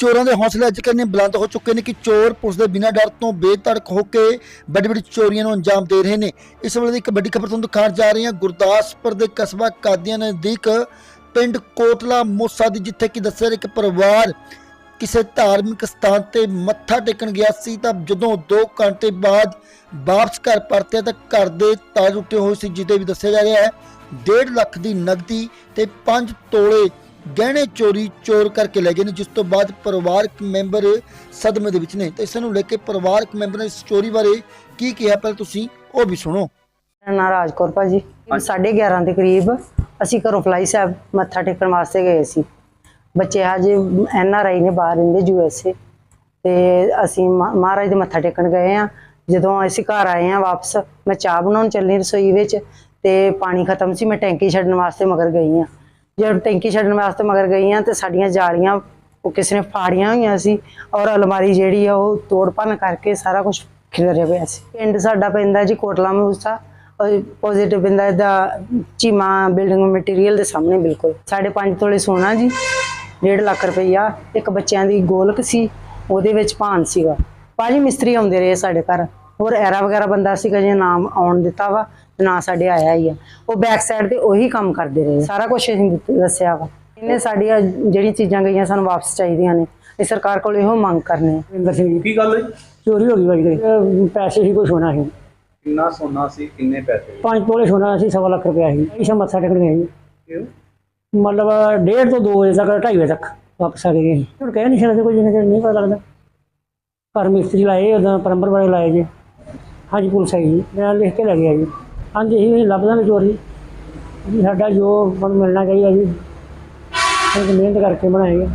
ਚੋਰਾਂ ਦੇ ਹੌਸਲੇ ਅੱਜ ਕੱਲ੍ਹ ਬੁਲੰਦ ਹੋ ਚੁੱਕੇ ਨੇ ਕਿ ਚੋਰ ਪੁਲਿਸ ਦੇ ਬਿਨਾਂ ਡਰ ਤੋਂ ਬੇਧੜਕ ਹੋ ਕੇ ਵੱਡੀ ਵੱਡੀ ਚੋਰੀਆਂ ਨੂੰ ਅੰਜਾਮ ਦੇ ਰਹੇ ਨੇ। ਇਸ ਵੇਲੇ ਦੀ ਇੱਕ ਵੱਡੀ ਖਬਰ ਤੁਹਾਨੂੰ ਦਿਖਾਉਣ ਜਾ ਰਹੇ ਹਾਂ। ਗੁਰਦਾਸਪੁਰ ਦੇ ਕਸਬਾ ਕਾਦੀਆਂ ਨਜ਼ਦੀਕ ਪਿੰਡ ਕੋਟਲਾ ਮੋਸਾ ਦੀ, ਜਿੱਥੇ ਕਿ ਦੱਸਿਆ ਇੱਕ ਪਰਿਵਾਰ ਕਿਸੇ ਧਾਰਮਿਕ ਸਥਾਨ ਤੇ ਮੱਥਾ ਟੇਕਣ ਗਿਆ ਸੀ, ਤਾਂ ਜਦੋਂ 2 ਘੰਟੇ ਬਾਅਦ ਵਾਪਸ ਘਰ ਪਰਤਿਆ ਤਾਂ ਘਰ ਦੇ ਤਾਜ ਟੁੱਟੇ ਹੋਏ ਸੀ ਜਿਹਦੇ ਵੀ ਦੱਸਿਆ ਜਾ ਰਿਹਾ ਹੈ 1.5 ਲੱਖ ਦੀ ਨਗਦੀ ਤੇ 5 ਤੋਲੇ ਗਹਿਣੇ ਚੋਰੀ ਚੋਰ ਕਰਕੇ ਲੈ ਗਏ ਨੇ ਜਿਸ ਤੋਂ ਬਾਅਦ ਪਰਿਵਾਰਕ ਮੈਂਬਰ ਸਦਮੇ ਦੇ ਵਿੱਚ ਨੇ। ਤੇ ਇਸ ਨੂੰ ਲੈ ਕੇ ਪਰਿਵਾਰਕ ਮੈਂਬਰ ਨੇ ਇਸ ਚੋਰੀ ਬਾਰੇ ਕੀ ਕਿਹਾ ਪਹਿਲਾਂ ਤੁਸੀਂ ਉਹ ਵੀ ਸੁਣੋ। ਮੇਰਾ ਨਾਂ ਰਾਜਕੌਰ ਭਾਜੀ। 11:30 ਦੇ ਕਰੀਬ ਅਸੀਂ ਘਰੋਂ ਫਲਾਈ ਸਾਹਿਬ ਮੱਥਾ ਟੇਕਣ ਵਾਸਤੇ ਗਏ ਸੀ। ਬੱਚੇ ਹਜੇ ਐਨ ਆਰ ਆਈ ਨੇ ਬਾਹਰ ਰਹਿੰਦੇ ਯੂ ਐਸ ਏ। ਤੇ ਅਸੀਂ ਮਹਾ- ਮਹਾਰਾਜ ਦੇ ਮੱਥਾ ਟੇਕਣ ਗਏ ਆ ਜਦੋਂ ਅਸੀਂ ਘਰ ਆਏ ਆ ਵਾਪਸ ਮੈਂ ਚਾਹ ਬਣਾਉਣ ਚੱਲੀ ਰਸੋਈ ਵਿੱਚ ਤੇ ਪਾਣੀ ਖਤਮ ਸੀ ਮੈਂ ਟੈਂਕੀ ਛੱਡਣ ਵਾਸਤੇ ਮਗਰ ਗਈ ਆ ਜਦ ਟੈਂਕੀ ਛੱਡਣ ਵਾਸਤੇ ਮਗਰ ਗਈਆਂ ਤੇ ਸਾਡੀਆਂ ਜਾਲੀਆਂ, ਉਹ ਕਿਸੇ ਨੇ ਫਾੜੀਆਂ ਹੋਈਆਂ ਸੀ ਔਰ ਅਲਮਾਰੀ ਜਿਹੜੀ ਆ ਉਹ ਤੋੜ ਭੰਨ ਕਰਕੇ ਸਾਰਾ ਕੁਝ ਖਿਲਰਿਆ ਪਿਆ ਸੀ। ਪਿੰਡ ਸਾਡਾ ਪੈਂਦਾ ਜੀ ਕੋਟਲਾ ਮੂਸਾ ਪੋਜ਼ਿਟਿਵ ਪੈਂਦਾ ਇਹਦਾ ਚੀਮਾ ਬਿਲਡਿੰਗ ਮਟੀਰੀਅਲ ਦੇ ਸਾਹਮਣੇ ਬਿਲਕੁਲ। ਸਾਢੇ ਪੰਜ ਤੋਲੇ ਸੋਨਾ ਜੀ 1.5 ਲੱਖ ਰੁਪਈਆ, ਇੱਕ ਬੱਚਿਆਂ ਦੀ ਗੋਲਕ ਸੀ, ਉਹਦੇ ਵਿੱਚ ਭਾਨ ਸੀਗਾ। ਭਾਜੀ ਮਿਸਤਰੀ ਆਉਂਦੇ ਰਹੇ ਸਾਡੇ ਘਰ। ਹੋਰ ਐਰਾ ਵਗੈਰਾ ਬੰਦਾ ਸੀਗਾ ਜੇ ਨਾਮ ਆਉਣ ਦਿੱਤਾ ਵਾ ਤੇ ਨਾ ਸਾਡੇ ਆਇਆ ਹੀ ਆ। ਉਹ ਬੈਕ ਸਾਈਡ ਤੇ ਉਹੀ ਕੰਮ ਕਰਦੇ ਰਹੇ। ਸਾਰਾ ਕੁਝ ਅਸੀਂ ਦਿੱਤ- ਦੱਸਿਆ ਵਾ। ਇਹਨੇ ਸਾਡੀਆਂ ਜਿਹੜੀਆਂ ਚੀਜ਼ਾਂ ਗਈਆਂ ਸਾਨੂੰ ਵਾਪਸ ਚਾਹੀਦੀਆਂ ਨੇ। ਇਹ ਸਰਕਾਰ ਕੋਲ ਇਹੋ ਮੰਗ ਕਰਨੇ ਆ। ਰਿੰਦਰ ਸਿੰਘ ਕੀ ਗੱਲ ਹੈ? ਚੋਰੀ ਹੋ ਗਈ ਬਾਈ ਦੇ। ਪੈਸੇ ਹੀ ਕੋਈ ਸੋਨਾ ਸੀ ਕਿੰਨਾ ਸੋਨਾ ਸੀ ਕਿੰਨੇ ਪੈਸੇ? ਪੰਜ ਤੋਲੇ ਸੋਨਾ ਸੀ ਸਵਾ ਲੱਖ ਰੁਪਇਆ ਸੀ। ਇਸੇ ਮੱਥਾ ਟੇਕਣ ਗਏ ਜੀ ਕਿਉਂ? ਮਤਲਬ ਡੇਢ ਤੋਂ 2 ਵਜੇ ਤੱਕ 2:30 ਵਜੇ ਤੱਕ ਵਾਪਸ ਆ ਗਏ ਹੁਣ ਕਹਿ ਨਹੀਂ ਸਕਦੇ ਕੋਈ ਜਿੰਨਾ ਚਿਰ ਨਹੀਂ ਪਤਾ ਲੱਗਦਾ। ਘਰ ਮਿਸਤਰੀ ਲਾਏ ਉਦੋਂ ਪਰੰਪਰ ਵਾਲੇ ਲਾਏ ਜੀ। ਹਾਂਜੀ, ਪੁਲਿਸ ਆਈ ਜੀ। ਮੈਂ ਲਿਖ ਕੇ ਲੈ ਗਿਆ ਜੀ। ਹਾਂਜੀ ਇਹੀ ਲੱਭਦਾ ਨੇ ਚੋਰੀ। ਜੀ, ਸਾਡਾ ਜੋ ਮਨ ਮਿਲਣਾ ਚਾਹੀਦਾ ਜੀ। ਅਸੀਂ ਮਿਹਨਤ ਕਰਕੇ ਬਣਾਏਗਾ